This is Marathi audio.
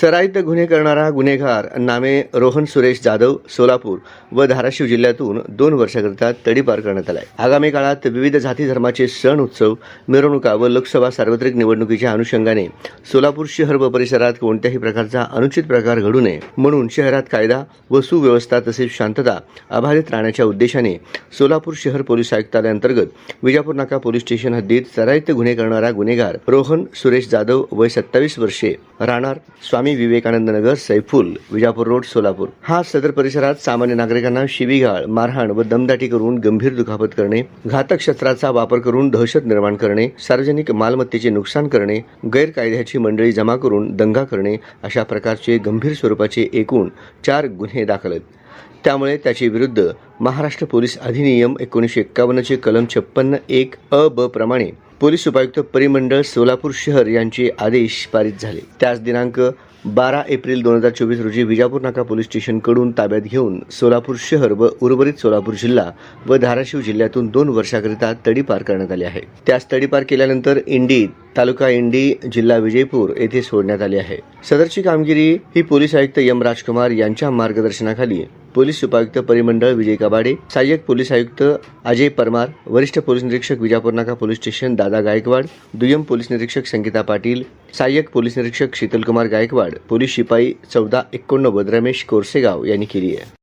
सराईत गुन्हे करणारा गुन्हेगार नामे रोहन सुरेश जाधव सोलापूर व धाराशिव जिल्ह्यातून दोन वर्षाकरिता तडीपार करण्यात आला आहे आगामी काळात विविध जाती धर्माचे सण उत्सव मिरवणुका व लोकसभा सार्वत्रिक निवडणुकीच्या अनुषंगाने सोलापूर शहर व परिसरात कोणत्याही प्रकारचा अनुचित प्रकार घडू नये म्हणून शहरात कायदा व सुव्यवस्था तसेच शांतता अबाधित राहण्याच्या उद्देशाने सोलापूर शहर पोलीस आयुक्तालयाअंतर्गत विजापूर नाका पोलीस स्टेशन हद्दीत सराईत गुन्हे करणारा गुन्हेगार रोहन सुरेश जाधव वय सत्तावीस वर्षे राहणार स्वामी विवेकानंद नगर सैफुल विजापूर रोड सोलापूर. हा सदर परिसरात सामान्य नागरिकांना शिवीगाळ मारहाण व दमदाटी करून गंभीर दुखापत करणे घातक शस्त्राचा वापर करून दहशत निर्माण करणे सार्वजनिक मालमत्तेचे नुकसान करणे गैरकायद्याची मंडळी जमा करून दंगा करणे अशा प्रकारचे गंभीर स्वरूपाचे एकूण चार गुन्हे दाखल आहेत. त्यामुळे त्याचे विरुद्ध महाराष्ट्र पोलीस अधिनियम एकोणीसशे एक्कावन्नचे कलम छप्पन्न एक अ ब प्रमाणे पोलीस उपायुक्त परिमंडळ सोलापूर शहर यांचे आदेश पारित झाले. त्याच दिनांक बारा एप्रिल दोन हजार चोवीस रोजी विजापूर नाका पोलीस स्टेशनकडून ताब्यात घेऊन सोलापूर शहर व उर्वरित सोलापूर जिल्हा व धाराशिव जिल्ह्यातून दोन वर्षाकरिता तडीपार करण्यात आली आहे. त्यास तडीपार केल्यानंतर इंडी तालुका इंडी जिल्हा विजयपूर येथे सोडण्यात आली आहे. सदरची कामगिरी ही पोलीस आयुक्त एम राजकुमार यांच्या मार्गदर्शनाखाली पोलीस उपायुक्त परिमंडळ विजय कबाडे सहाय्यक पोलीस आयुक्त अजय परमार वरिष्ठ पोलीस निरीक्षक विजापूर नाका पोलीस स्टेशन दादा गायकवाड दुय्यम पोलीस निरीक्षक संगीता पाटील सहाय्यक पोलीस निरीक्षक शीतलकुमार गायकवाड पोलीस शिपाई चौदा एकोणनव्वद रमेश कोरसेगाव यांनी केली आहे.